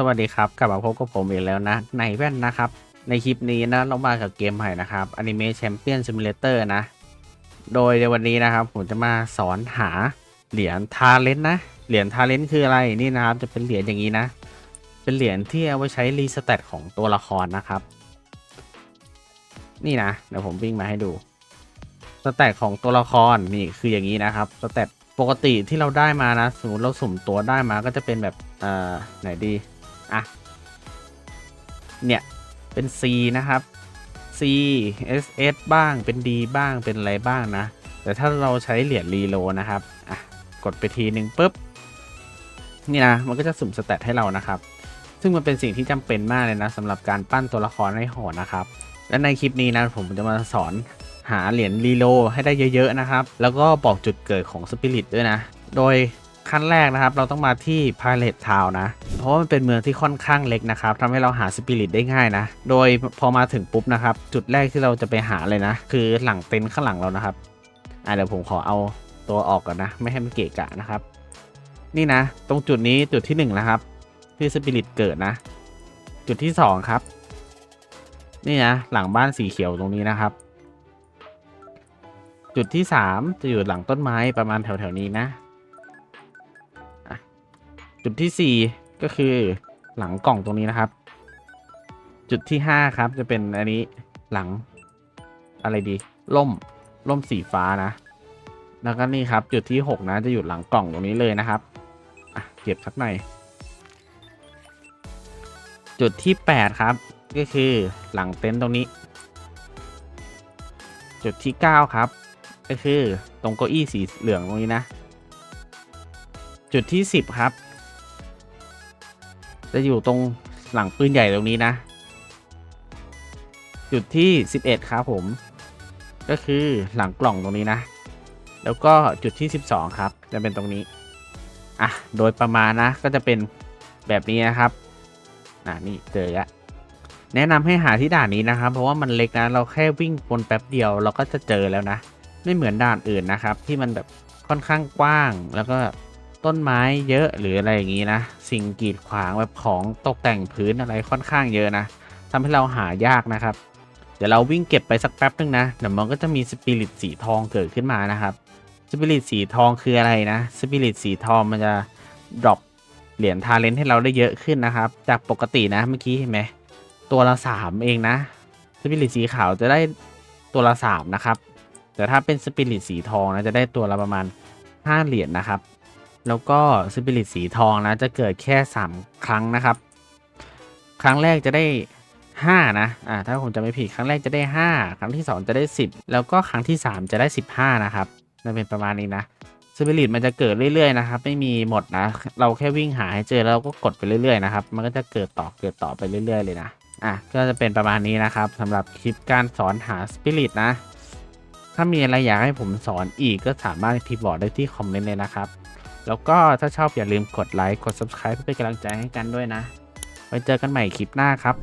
สวัสดีครับกลับมาพบกับผมอีกแล้วนะ ในแว่นนะครับ ในคลิปนี้นะเรามากับเกมใหม่นะครับ Anime Champion Simulator นะ โดยในวันนี้นะครับ ผมจะมาสอนหาเหรียญทาเลนนะ เหรียญทาเลนคืออะไรนี่นะครับ จะเป็นเหรียญอย่างนี้นะ เป็นเหรียญที่เอาไว้ใช้รีสเตตของตัวละครนะครับ นี่นะเดี๋ยวผมวิ่งมาให้ดูสเตตของตัวละครนี่คืออย่างนี้นะครับสเตตปกติที่เราได้มานะสมมติเราสุ่มตัวได้มาก็จะเป็นแบบเอ่อไหนดี อะ เนี่ย เป็น C นะครับ C S S บ้าง เป็น D บ้าง เป็นอะไรบ้างนะ แต่ถ้าเราใช้เหรียญรีโลนะครับ อะ กดไปทีหนึ่งปุ๊บ นี่นะ มันก็จะสุ่มสเตตให้เรานะครับ ซึ่งมันเป็นสิ่งที่จำเป็นมากเลยนะสำหรับการปั้นตัวละครให้โหดนะครับ และในคลิปนี้นะผมจะมาสอนหาเหรียญรีโลให้ได้เยอะๆนะครับ แล้วก็บอกจุดเกิดของสปิริตด้วยนะ โดย ขั้นแรกนะครับ เราต้องมาที่พาเลตทาวนะ เพราะว่ามันเป็นเมืองที่ค่อนข้างเล็กนะครับทำให้เราหาสปิริตได้ง่ายนะ โดยพอมาถึงปุ๊บนะครับ จุดแรกที่เราจะไปหาเลยนะ คือหลังเต็นท์ข้างหลังเรานะครับอะเดี๋ยวผมขอเอาตัวออกก่อนนะ ไม่ให้มันเกะกะนะครับ นี่นะ ตรงจุดนี้จุดที่หนึ่งนะครับที่สปิริตเกิดนะ จุดที่สองครับ นี่นะหลังบ้านสีเขียวตรงนี้นะครับ จุดที่สามจะอยู่หลังต้นไม้ประมาณแถวๆนี้นะ จุดที่สี่ก็คือหลังกล่องตรงนี้นะครับ จุดที่ห้าครับจะเป็นอันนี้หลังอะไรดีล่มล่มสีฟ้านะ แล้วก็นี่ครับ จุดที่หกนะ จะอยู่หลังกล่องตรงนี้เลยนะครับอะเก็บสักหน่อยจุดที่แปดครับ ก็คือหลังเต็นท์ตรงนี้ จุดที่เก้าครับ ก็คือตรงเก้าอี้สีเหลืองตรงนี้นะ จุดที่สิบครับ จะอยู่ตรงหลังปืนใหญ่ตรงนี้นะ จุดที่สิบเอ็ดครับผม ก็คือหลังกล่องตรงนี้นะ แล้วก็จุดที่สิบสองครับ จะเป็นตรงนี้ อะ โดยประมาณนะ ก็จะเป็นแบบนี้นะครับ อะ นี่เจอแล้วแนะนำให้หาที่ด่านนี้นะครับ เพราะว่ามันเล็กนะ เราแค่วิ่งวนแป๊บเดียวเราก็จะเจอแล้วนะ ไม่เหมือนด่านอื่นนะครับ ที่มันแบบค่อนข้างกว้างแล้วก็ ต้นไม้เยอะหรืออะไรอย่างนี้นะ สิ่งกีดขวางแบบของตกแต่งพื้นอะไรค่อนข้างเยอะนะทำให้เราหายากนะครับ เดี๋ยวเราวิ่งเก็บไปสักแป๊บนึงนะเดี๋ยวมันก็จะมีสปิริตสีทองเกิดขึ้นมานะครับสปิริตสีทองคืออะไรนะสปิริตสีทองมันจะดรอปเหรียญทาเลนให้เราได้เยอะขึ้นนะครับ จากปกตินะเมื่อกี้เห็นไหมตัวละสามเองนะสปิริตสีขาวจะได้ตัวละสามนะครับ แต่ถ้าเป็นสปิริตสีทองนะจะได้ตัวละประมาณ5เหรียญนะครับ แล้วก็สปิริตสีทองนะ จะเกิดแค่ 3 ครั้งนะครับ ครั้งแรกจะได้ 5 นะอ่าถ้าผมจะไม่ผิดครั้งแรกจะได้ 5 ครั้งที่ 2 จะได้ 10 แล้วก็ครั้งที่ 3 จะได้ 15 นะครับจะเป็นประมาณนี้นะสปิริตมันจะเกิดเรื่อยๆนะครับ ไม่มีหมดนะ เราแค่วิ่งหาให้เจอแล้วก็กดไปเรื่อยๆนะครับ มันก็จะเกิดต่อเกิดต่อไปเรื่อยๆเลยนะ อะ ก็จะเป็นประมาณนี้นะครับสำหรับคลิปการสอนหาสปิริตนะ ถ้ามีอะไรอยากให้ผมสอนอีกก็สามารถพิมพ์บอกได้ที่คอมเมนต์เลยนะครับ แล้วก็ถ้าชอบอย่าลืมกดไลค์ กด subscribe เพื่อเป็นกำลังใจให้กันด้วยนะ ไว้เจอกันใหม่คลิปหน้าครับ